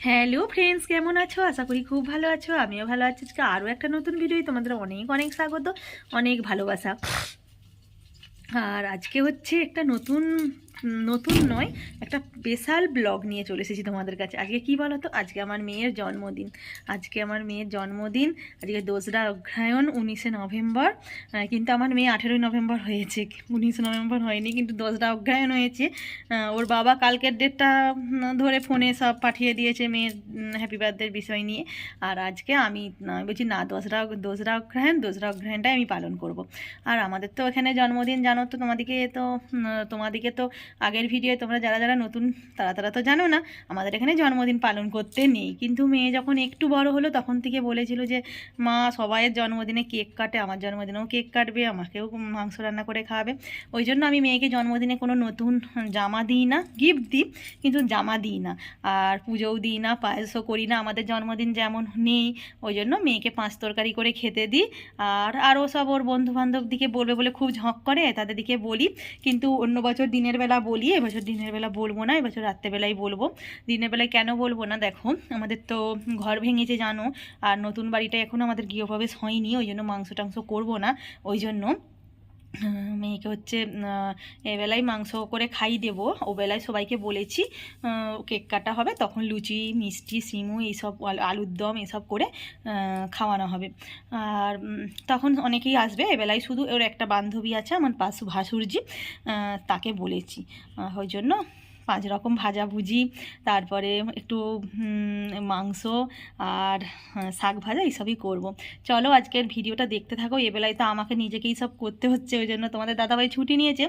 Hello friends, কেমন আছো? আশা করি খুব ভালো আছো, আমিও ভালো আছি। আজকে আরও একটা নতুন ভিডিও তোমাদের অনেক অনেক স্বাগত, অনেক ভালোবাসা। আর আজকে হচ্ছে একটা নতুন নতুন নয় একটা স্পেশাল ব্লগ নিয়ে চলে এসেছি তোমাদের কাছে। আজকে কি বলো তো আজকে আমার মেয়ের জন্মদিন। আজকে আমার মেয়ের জন্মদিন আজকে দোসরা অগ্রহায়ণ উনিশে নভেম্বর। কিন্তু আমার মেয়ে আঠেরোই নভেম্বর হয়েছে। উনিশে নভেম্বর হয়নি কিন্তু দোসরা অগ্রহায়ণ হয়েছে। ওর বাবা কালকের ডেটটা ধরে ফোনে সব পাঠিয়ে দিয়েছে মেয়ের হ্যাপি বার্থডের বিষয় নিয়ে। আর আজকে আমি বলছি না দোসরা দোসরা অগ্রহায়ণ দোসরা অগ্রহায়ণটাই আমি পালন করব। আর আমাদের তো এখানে জন্মদিন জানো তো? তোমাদেরকে তো উম, তোমাদেরকে তো আগের ভিডিও তোমরা যারা যারা নতুন, তারা তারা তো জানো না, আমাদের এখানে জন্মদিন পালন করতে নেই। কিন্তু মেয়ে যখন একটু বড় হলো, তখন থেকে বলেছিল যে, মা, সবাইয়ের জন্মদিনে কেক কাটে, আমার জন্মদিনেও কেক কাটবে, আমাকেও মাংস রান্না করে খাওয়াবে। ওই জন্য আমি মেয়েকে জন্মদিনে কোনো নতুন জামা দিই না গিফট দিই, কিন্তু জামা দিই না। আর পুজোও দিই না, পায়েসও করি না, আমাদের জন্মদিন যেমন নেই, ওই জন্য মেয়েকে পাঁচ তরকারি করে খেতে দিই। আর আরও সব ওর বন্ধু বান্ধব দিকে বলবে বলে খুব ঝঁক করে, তাদের দিকে বলি। কিন্তু অন্য বছর দিনের বেলা বলি এবছর দিনের বেলা বলব না, এবছর রাত্রেবেলায় বলব। দিনের বেলায় কেন বলব না? দেখো, আমাদের তো ঘর ভেঙেছে, জানো। আর নতুন বাড়িটা এখনও আমাদের গৃহপ্রবেশ হয়নি, ওই জন্য মাংস টাংস করব না। ওই জন্য মেয়েকে হচ্ছে এবেলায় মাংস করে খাই দেবো। ওবেলায় বেলায় সবাইকে বলেছি কেক কাটা হবে, তখন লুচি, মিষ্টি, সিমু, এইসব আলু- আলুর দম, এসব করে খাওয়ানো হবে। আর তখন অনেকেই আসবে এবেলায় শুধু ওর একটা বান্ধবী আছে, আমার পাশু ভাসুরজি তাকে বলেছি। ওই জন্য পাঁচ রকম ভাজাভুজি তারপরে একটু মাংস আর শাক ভাজা এইসবই করব। চলো আজকের ভিডিওটা দেখতে থাকো। এবেলায় তো আমাকে নিজেকেই সব করতে হচ্ছে, ওই জন্য তোমাদের দাদাভাই ছুটি নিয়েছে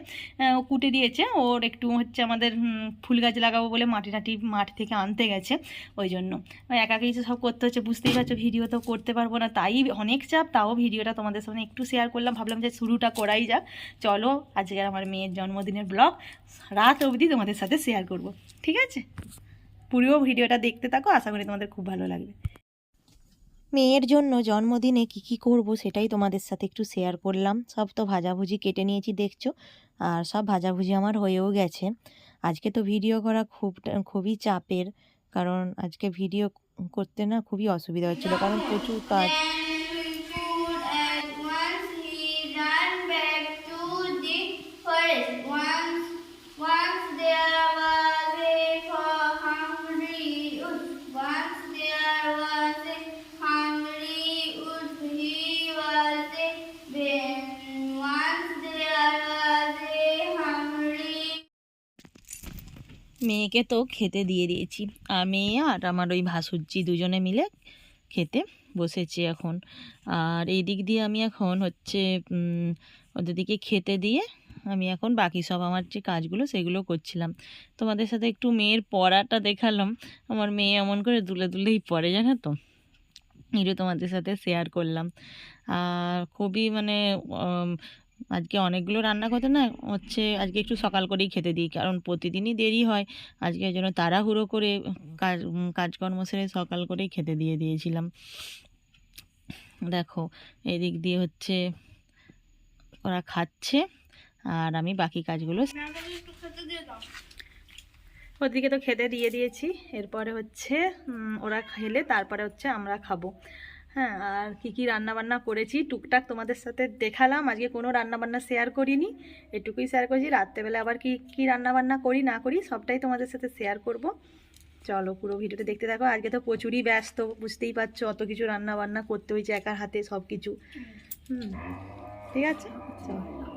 ও কুটে দিয়েছে। ওর একটু হচ্ছে আমাদের ফুল গাছ লাগাবো বলে মাটি টাটি মাঠ থেকে আনতে গেছে, ওই জন্য। একাকেই সব করতে হচ্ছে, বুঝতেই পারছ ভিডিও তো করতে পারব না, তাই অনেক চাপ, তাও ভিডিওটা তোমাদের সামনে একটু শেয়ার করলাম, ভাবলাম যে শুরুটা করাই যাক। চলো আজকে আমার মেয়ের জন্মদিনের ব্লগ রাত অবধি তোমাদের সাথে শেয়ার করব, ঠিক আছে? পুরো ভিডিওটা দেখতে থাকো, আশা করি তোমাদের খুব ভালো লাগবে। মেয়ের জন্য জন্মদিনে কি কি করব সেটাই তোমাদের সাথে একটু শেয়ার করলাম। সব তো ভাজাভুজি কেটে নিয়েছি, দেখছ? আর সব ভাজাভুজি আমার হয়েও গেছে। আজকে তো ভিডিও করা খুব, খুবই চাপের, কারণ আজকে ভিডিও করতে না খুবই অসুবিধা হচ্ছিল, কারণ প্রচুর কাজ মেয়েকে তো খেতে দিয়ে দিয়েছি। আর মেয়ে আর আমার ওই ভাসুরজি দুজনে মিলে খেতে বসেছি এখন। আর এই দিক দিয়ে আমি এখন হচ্ছে ওদের দিকে খেতে দিয়ে আমি এখন বাকি সব আমার যে কাজগুলো সেগুলো করছিলাম। তোমাদের সাথে একটু মেয়ের পড়াটা দেখালাম। আমার মেয়ে এমন করে দুলে দুলেই পড়ে, জানো তো? এটা তোমাদের সাথে শেয়ার করলাম। আর খুবই মানে আজকে অনেকগুলো রান্না করতে না হচ্ছে আজকে একটু সকাল করেই খেতে দিই। কারণ প্রতিদিনই দেরি হয়। আজকে এই জন্য তাড়াহুড়ো করে কাজ কাজকর্ম সেরে সকাল করেই খেতে দিয়ে দিয়েছিলাম। দেখো এদিক দিয়ে হচ্ছে ওরা খাচ্ছে আর আমি বাকি কাজগুলো ওদিকে তো খেতে দিয়ে দিয়েছি। এরপরে হচ্ছে ওরা খেলে তারপরে হচ্ছে আমরা খাব। হ্যাঁ আর কী কী রান্নাবান্না করেছি টুকটাক তোমাদের সাথে দেখালাম। আজকে কোনো রান্না বান্না শেয়ার করিনি এটুকুই শেয়ার করেছি। রাত্রেবেলা আবার কি কী রান্নাবান্না করি না করি সবটাই তোমাদের সাথে শেয়ার করব। চলো পুরো ভিডিওতে দেখতে থাকো। আজকে তো প্রচুরই ব্যস্ত বুঝতেই পারছ অত কিছু রান্নাবান্না করতে হয়েছে একার হাতে সব কিছু হুম ঠিক আছে? চলো।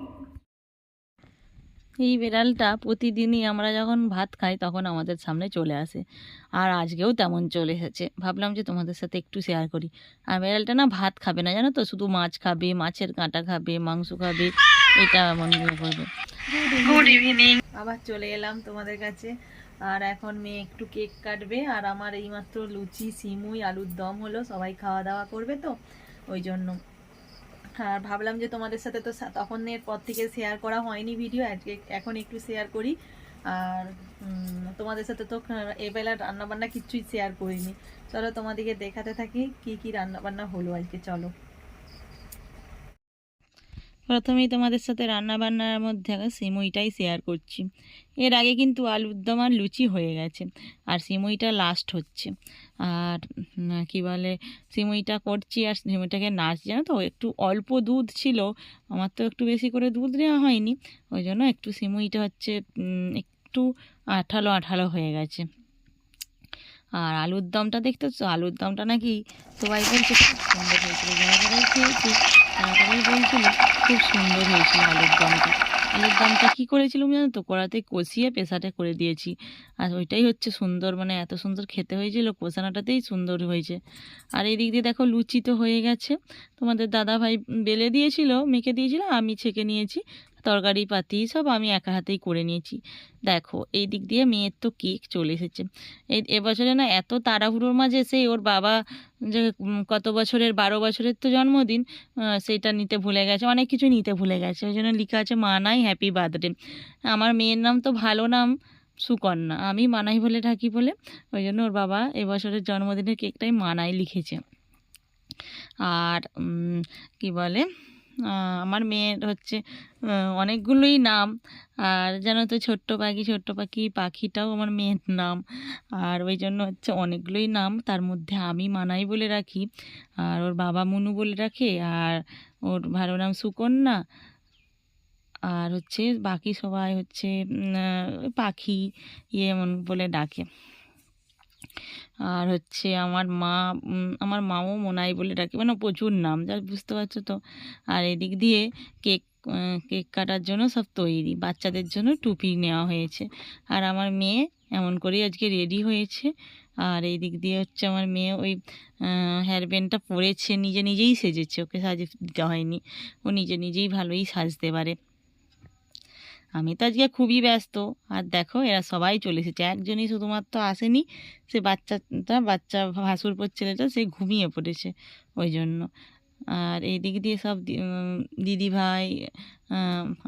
এই বিড়ালটা প্রতিদিনই আমরা যখন ভাত খাই তখন আমাদের সামনে চলে আসে। আর আজকেও তেমন চলে এসেছে। ভাবলাম যে তোমাদের সাথে একটু শেয়ার করি। আর বিড়ালটা না ভাত খাবে না জানো তো? শুধু মাছ খাবে মাছের কাঁটা খাবে মাংস খাবে এটা এমন ইয়ে করবে। গুড ইভিনিং আবার চলে এলাম তোমাদের কাছে। আর এখন মেয়ে একটু কেক কাটবে। আর আমার এইমাত্র লুচি সিমুই আলুর দম হলো। সবাই খাওয়া দাওয়া করবে তো? ওই জন্য। আর ভাবলাম যে তোমাদের সাথে তো তখনের পর থেকে শেয়ার করা হয়নি ভিডিও আজকে এখন একটু শেয়ার করি। আর তোমাদের সাথে তো এবেলা রান্নাবান্না কিচ্ছুই শেয়ার করিনি। চলো তোমাদেরকে দেখাতে থাকি কি কি রান্নাবান্না হলো আজকে, চলো। প্রথমেই তোমাদের সাথে রান্না বান্নার মধ্যে সিমুইটাই শেয়ার করছি। এর আগে কিন্তু আলুর দম আর লুচি হয়ে গেছে, আর সিমুইটা লাস্ট হচ্ছে। আর কি বলে, সিমুইটা করছি আর সিমুইটাকে নাচ, জানো তো, একটু অল্প দুধ ছিল, আমার তো একটু বেশি করে দুধ নেওয়া হয়নি, ওই জন্য একটু সিমুইটা হচ্ছে একটু আঠালো আঠালো হয়ে গেছে। আর আলুর দমটা দেখতেছো? আলুর দমটা নাকি সবাই বলছে, খুব সুন্দর হয়েছিল খেয়েছি। তারা বলছিল, খুব সুন্দর হয়েছিল আলুর দমটা। আলুর দমটা কী করেছিলাম জানো তো? কড়াতে কষিয়ে পেশাটা করে দিয়েছি। আর ওইটাই হচ্ছে সুন্দর মানে এত সুন্দর খেতে হয়েছিল, কষানোটাতেই সুন্দর হয়েছে। আর এই দিক দিয়ে দেখো লুচি তো হয়ে গেছে। তোমাদের দাদা ভাই বেলে দিয়েছিল, মেখে দিয়েছিল, আমি ছেঁকে নিয়েছি। তরকারি, পাতি সব আমি একা হাতেই করে নিয়েছি। দেখো, এই দিক দিয়ে মেয়ের তো কেক চলে এসেছে। এই এবছরে না এত তাড়াহুড়োর মাঝে সেই ওর বাবা যে কত বছরের, বারো বছরের তো জন্মদিন সেইটা নিতে ভুলে গেছে, অনেক কিছু নিতে ভুলে গেছে। ওই জন্য লেখা আছে মানাই হ্যাপি বার্থডে আমার মেয়ের নাম তো ভালো নাম সুকন্যা, আমি মানাই বলে থাকি বলে। ওই জন্য ওর বাবা এবছরের জন্মদিনের কেকটাই মানাই লিখেছে। আর কি বলে? আমার মেয়ের হচ্ছে অনেকগুলোই নাম। আর জানো তো, ছোট্ট পাখি ছোট্ট পাখি পাখিটাও আমার মেয়ের নাম। আর ওই জন্য হচ্ছে অনেকগুলোই নাম, তার মধ্যে আমি মানাই বলে রাখি। আর ওর বাবা মুনু বলে রাখে, আর ওর ভালো নাম সুকন্যা। আর হচ্ছে বাকি সবাই হচ্ছে পাখি ইয়ে এমন বলে ডাকে। আর হচ্ছে আমার মা আমার মাও মোনাই বলে ডাকে মানে প্রচুর নাম যা বুঝতে পারছ তো। আর এদিক দিয়ে কেক কেক কাটার জন্য সব তৈরি, বাচ্চাদের জন্য টুপি নেওয়া হয়েছে। আর আমার মেয়ে এমন করেই আজকে রেডি হয়েছে। আর এই দিক দিয়ে হচ্ছে আমার মেয়ে ওই হেয়ার ব্যান্ডটা পরেছে, নিজে নিজেই সেজেছে, ওকে সাজে দিতে হয়নি। ও নিজে নিজেই ভালোই সাজতে পারে। আমি তো আজকে খুবই ব্যস্ত। আর দেখো, এরা সবাই চলে এসেছে। একজনই শুধুমাত্র আসেনি, সে বাচ্চাটা, বাচ্চা ভাসুর পর ছেলেটা, সে ঘুমিয়ে পড়েছে ওই জন্য। আর এই দিক দিয়ে সব দিদি ভাই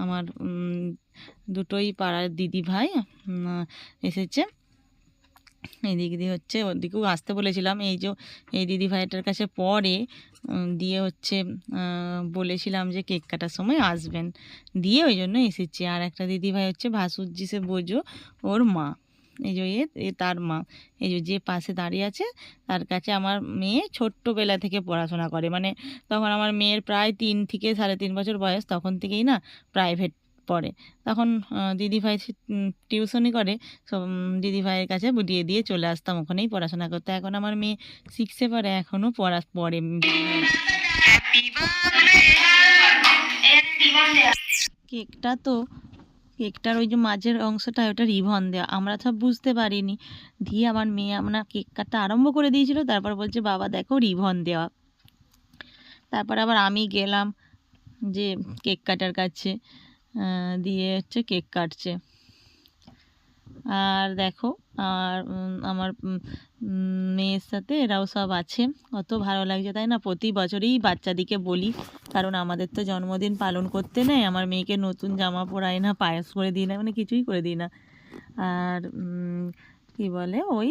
আমার দুটোই পাড়ার দিদি ভাই এসেছে। এদিক দিয়ে হচ্ছে, ওদিকেও আসতে বলেছিলাম। এই যে, এই দিদি ভাইটার কাছে পরে দিয়ে হচ্ছে বলেছিলাম যে কেক কাটার সময় আসবেন। দিয়ে ওই জন্য এসেছি। আর একটা দিদিভাই হচ্ছে ভাসুরজি সে বোঝো, ওর মা। এই যে এ এ তার মা। এই যে যে পাশে দাঁড়িয়ে আছে, তার কাছে আমার মেয়ে ছোট্টবেলা থেকে পড়াশোনা করে। মানে তখন আমার মেয়ের প্রায় তিন থেকে সাড়ে তিন বছর বয়স, তখন থেকেই না প্রাইভেট পড়ে। তখন দিদিভাই টিউশনি করে, সব দিদিভাইয়ের কাছে দিয়ে দিয়ে চলে আসতাম, ওখানেই পড়াশোনা করতে। এখন আমার মেয়ে সিক্সে পড়ে এখনও পড়া, পড়ে। কেকটা তো, কেকটার ওই যে মাঝের অংশটা, ওটা রিবন দেওয়া আমরা সব বুঝতে পারিনি। দিয়ে আমার মেয়ে আমরা কেক কাটতে আরম্ভ করে দিয়েছিল, তারপর বলছে, বাবা, দেখো রিভন দেওয়া। তারপর আবার আমি গেলাম যে কেক কাটার কাছে। দিয়ে হচ্ছে কেক কাটছে। আর দেখো, আর আমার মেয়ের সাথে এরাও সব আছে। কত ভালো লাগছে তাই না? প্রতি বছরই বাচ্চাদিকে বলি, কারণ আমাদের তো জন্মদিন পালন করতে নেই। আমার মেয়েকে নতুন জামা পরাই না, পায়েস করে দিই না মানে কিছুই করে দিই না। আর কি বলে, ওই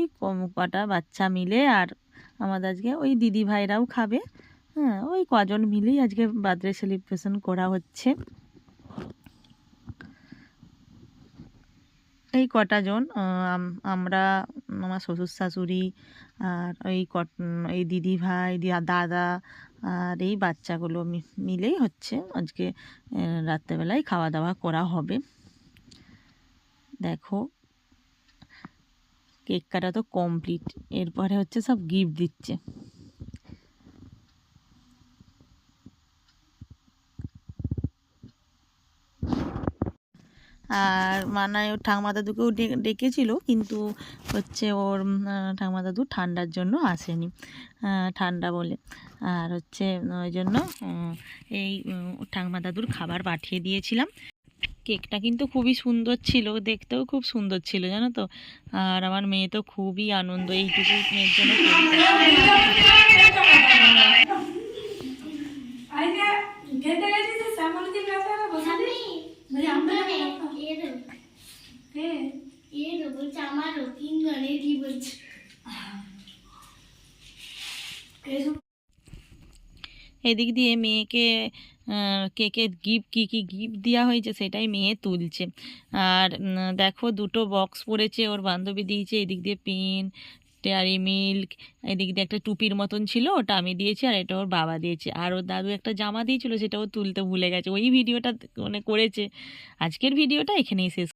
কটা বাচ্চা মিলে, আর আমাদের আজকে ওই দিদি ভাইরাও খাবে। হ্যাঁ ওই কজন মিলেই আজকে বার্থডে সেলিব্রেশন করা হচ্ছে। এই কটা জন আমরা, আমার শ্বশুর শাশুড়ি আর এই কট, এই দিদি ভাই দাদা আর এই বাচ্চাগুলো মিলেই হচ্ছে। আজকে রাত্রেবেলায় খাওয়া দাওয়া করা হবে। দেখো কেক কাটা তো কমপ্লিট। এরপরে হচ্ছে সব গিফট দিচ্ছে। আর মানায় ওর ঠাকুমা দাদুকেও ডেকেছিল, কিন্তু হচ্ছে ওর ঠাকুমা দাদু ঠান্ডার জন্য আসেনি ঠান্ডা বলে। আর হচ্ছে ওই জন্য এই ঠাকুমা দাদুর খাবার পাঠিয়ে দিয়েছিলাম। কেকটা কিন্তু খুবই সুন্দর ছিল, দেখতেও খুব সুন্দর ছিল, জানো তো? আর আমার মেয়ে তো খুবই আনন্দ, এইটুকু মেয়ের জন্য খুবই আমারও তিন জনের কি বলছে এদিক দিয়ে মেয়েকে আহ, কেকে গিফট কী কী গিফট দেওয়া হয়েছে সেটাই মেয়ে তুলছে। আর দেখো দুটো বক্স পড়েছে ওর বান্ধবী দিয়েছে এদিক দিয়ে পেন ডেয়ারি মিল্ক এদিক দিয়ে একটা টুপির মতন ছিল ওটা আমি দিয়েছি আর এটা ওর বাবা দিয়েছে। আর ওর দাদু একটা জামা দিয়েছিল সেটাও তুলতে ভুলে গেছে। ওই ভিডিওটা মানে করেছে। আজকের ভিডিওটা এখানেই শেষ।